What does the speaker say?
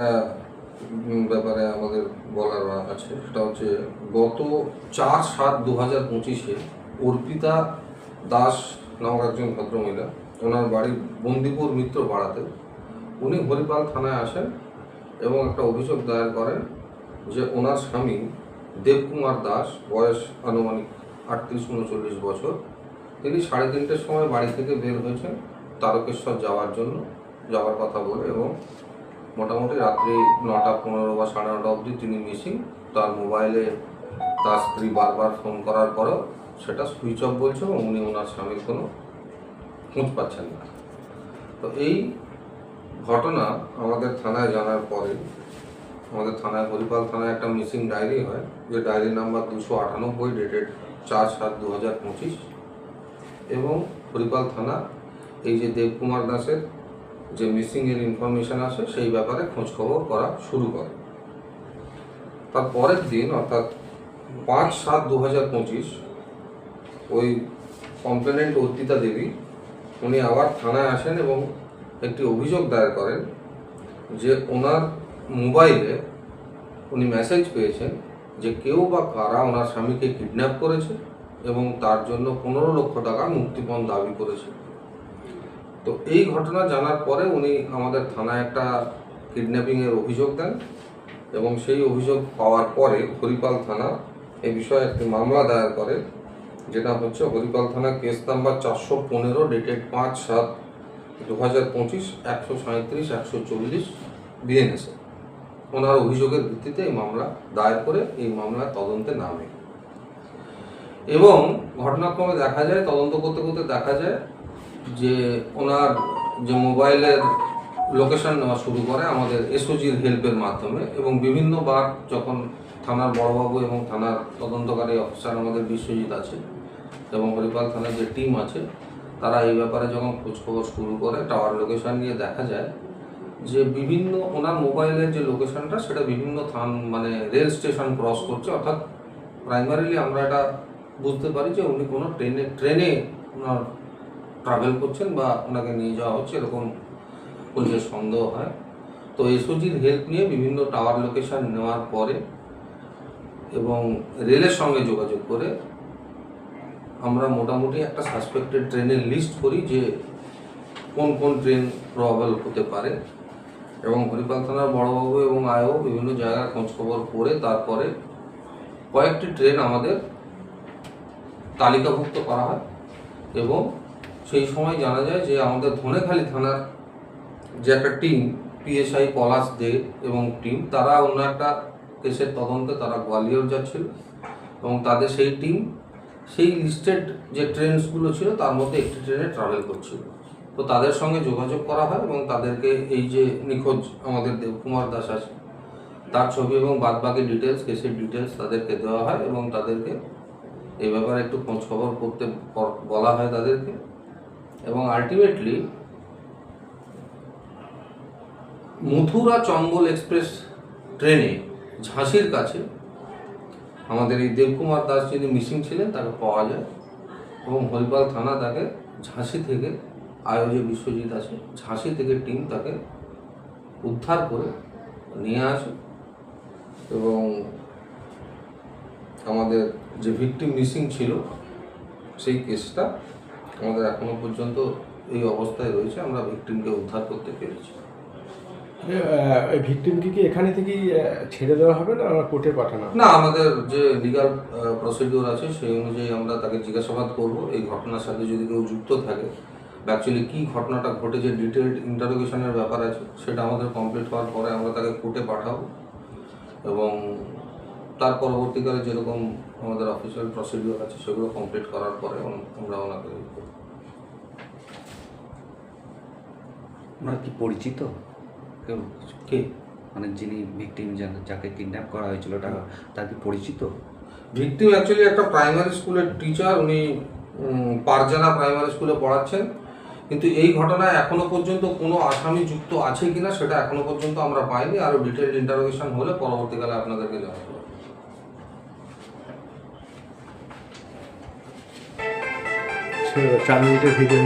উম, ব্যাপারে আমাদের বলার আছে। সেটা হচ্ছে গত চার সাত দু হাজার পঁচিশে অর্পিতা দাস নামক একজন ভদ্রমহিলা ওনার বাড়ি বন্দিপুর মিত্র পাড়াতে উনি হরিপাল থানায় আসেন এবং একটা অভিযোগ দায়ের করেন যে ওনার স্বামী দেবকুমার দাস বয়স আনুমানিক আটত্রিশ উনচল্লিশ বছর। তিনি সাড়ে তিনটের সময় বাড়ি থেকে বের হয়েছেন তারকেশ্বর যাওয়ার জন্য যাওয়ার কথা বলে এবং মোটামুটি রাত্রি নটা পনেরো বা সাড়ে নটা অবধি তিনি মিসিং। তার মোবাইলে তার স্ত্রী বারবার ফোন করার পরেও সেটা সুইচ অফ বলছে এবং উনি ওনার স্বামীর কোনো খোঁজ পাচ্ছেন না। তো এই ঘটনা আমাদের থানায় জানার পরে, আমাদের থানায় হরিপাল থানায় একটা মিসিং ডায়েরি হয়। যে ডায়েরি নাম্বার দুশো আটানব্বই, ডেটেড চার সাত দু হাজার পঁচিশ। এবং হরিপাল থানা এই যে দেবকুমার দাসের যে মিসিং এর ইনফরমেশন আসে, সেই ব্যাপারে খোঁজ খবর করা শুরু করে। তার পরের দিন, অর্থাৎ পাঁচ সাত দু হাজার পঁচিশ, ওই কমপ্লেনেন্ট অর্পিতা দেবী, উনি আবার থানায় আসেন এবং একটি অভিযোগ দায়ের করেন যে ওনার মোবাইলে উনি মেসেজ পেয়েছেন যে কেউ বা কারা ওনার স্বামীকে কিডন্যাপ করেছে এবং তার জন্য পনেরো লক্ষ টাকা মুক্তিপণ দাবি করেছে। তো এই ঘটনা জানার পরে উনি আমাদের থানায় একটা কিডন্যাপিংয়ের অভিযোগ দেন এবং সেই অভিযোগ পাওয়ার পরে হরিপাল থানা এই বিষয়ে একটি মামলা দায়ের করে, যেটা হচ্ছে হরিপাল থানা কেস নাম্বার চারশো পনেরো ডেটেড পাঁচ সাত দু হাজার পঁচিশ, একশো সাঁত্রিশ একশো চল্লিশ বিএনএসএ ওনার অভিযোগের ভিত্তিতে এই মামলা দায়ের করে এই মামলা তদন্তে নামে। এবং ঘটনাক্রমে দেখা যায়, তদন্ত করতে করতে দেখা যায় যে ওনার যে মোবাইলের লোকেশন নেওয়া শুরু করে আমাদের এসওজির হেল্পের মাধ্যমে এবং বিভিন্নবার যখন থানার বড়বাবু এবং থানার তদন্তকারী অফিসার আমাদের বিশ্বজিৎ আছে এবং হরিপাল থানার যে টিম আছে, তারা এই ব্যাপারে যখন খোঁজখবর শুরু করে টাওয়ার লোকেশন নিয়ে দেখা যায় যে বিভিন্ন ওনার মোবাইলের যে লোকেশনটা সেটা বিভিন্ন থান মানে রেল স্টেশন ক্রস করছে। অর্থাৎ প্রাইমারিলি আমরা এটা বুঝতে পারি যে উনি কোনো ট্রেনে ট্রেনে ওনার ট্রাভেল করছেন বা ওনাকে নিয়ে যাওয়া হচ্ছে, এরকম পুলিশের সন্দেহ হয়। তো এসওজির হেল্প নিয়ে বিভিন্ন টাওয়ার লোকেশান নেওয়ার পরে এবং রেলের সঙ্গে যোগাযোগ করে আমরা মোটামুটি একটা সাসপেক্টেড ট্রেনের লিস্ট করি যে কোন কোন ট্রেন প্রবাবল হতে পারে। এবং হরিপাল থানার বড়বাবু এবং আয়ও বিভিন্ন জায়গায় খোঁজখবর করে তারপরে কয়েকটি ট্রেন আমাদের তালিকাভুক্ত করা হয় এবং সেই সময় জানা যায় যে আমাদের ধনেখালি থানার যে একটা টিম পিএসআই পলাশ দে এবং টিম, তারা অন্য একটা কেসের তদন্তে তারা গোয়ালিয়র যাচ্ছিল এবং তাদের সেই টিম, সেই লিস্টেড যে ট্রেনসগুলো ছিল তার মধ্যে একটি ট্রেনে ট্রাভেল করছিল। তো তাদের সঙ্গে যোগাযোগ করা হয় এবং তাদেরকে এই যে নিখোঁজ আমাদের দেবকুমার দাস আছে, তার ছবি এবং বাদবাকি ডিটেলস কেসের ডিটেলস তাদেরকে দেওয়া হয় এবং তাদেরকে এই ব্যাপারে একটু খোঁজ খবর করতে, বলা হয় তাদেরকে। এবং আলটিমেটলি মথুরা চম্বল এক্সপ্রেস ট্রেনে ঝাঁসির কাছে আমাদের এই দেবকুমার দাস যিনি মিসিং ছিলেন, তাকে পাওয়া যায় এবং হরিপাল থানা তাকে ঝাঁসি থেকে আয়োজে বিশ্বজিৎ আছে, ঝাঁসি থেকে টিম তাকে উদ্ধার করে নিয়ে আসে এবং আমাদের যে ভিকটিম মিসিং ছিল, সেই কেসটা আমাদের এখনও পর্যন্ত এই অবস্থায় রয়েছে আমরা ভিকটিমকে উদ্ধার করতে পেরেছি। এই ভিকটিমকে কি এখানে থেকেই ছেড়ে দেওয়া হবে না কোর্টে পাঠানো না আমাদের যে লিগাল প্রসিডিওর আছে সেই অনুযায়ী আমরা তাকে জিজ্ঞাসাবাদ করব। এই ঘটনার সাথে যদি কেউ যুক্ত থাকে অ্যাকচুয়ালি কী ঘটনাটা ঘটেছে ডিটেলড ইন্টারোগেশনের ব্যাপার আছে সেটা আমাদের কমপ্লিট হওয়ার পরে আমরা তাকে কোর্টে পাঠাবো। এবং তার পরবর্তীকালে যেরকম আমাদের অফিসিয়াল প্রসিডিওর আছে সেগুলো কমপ্লিট করার পরে আমরা ওনাকে। ওনার কি পরিচিত? কেউ কে? মানে যিনি ভিকটিম যাকে কিডন্যাপ করা হয়েছিল ওটা তার কি পরিচিত? ভিকটিম অ্যাকচুয়ালি একটা প্রাইমারি স্কুলের টিচার উনি পারজানা প্রাইমারি স্কুলে পড়াচ্ছেন। কিন্তু এই ঘটনায় এখনও পর্যন্ত কোনো আসামি যুক্ত আছে কিনা সেটা এখনও পর্যন্ত আমরা পাইনি। আরও ডিটেলড ইন্টারোগেশন হলে পরবর্তীকালে আপনাদেরকে জানাব। চার মিনিটের ভিডিও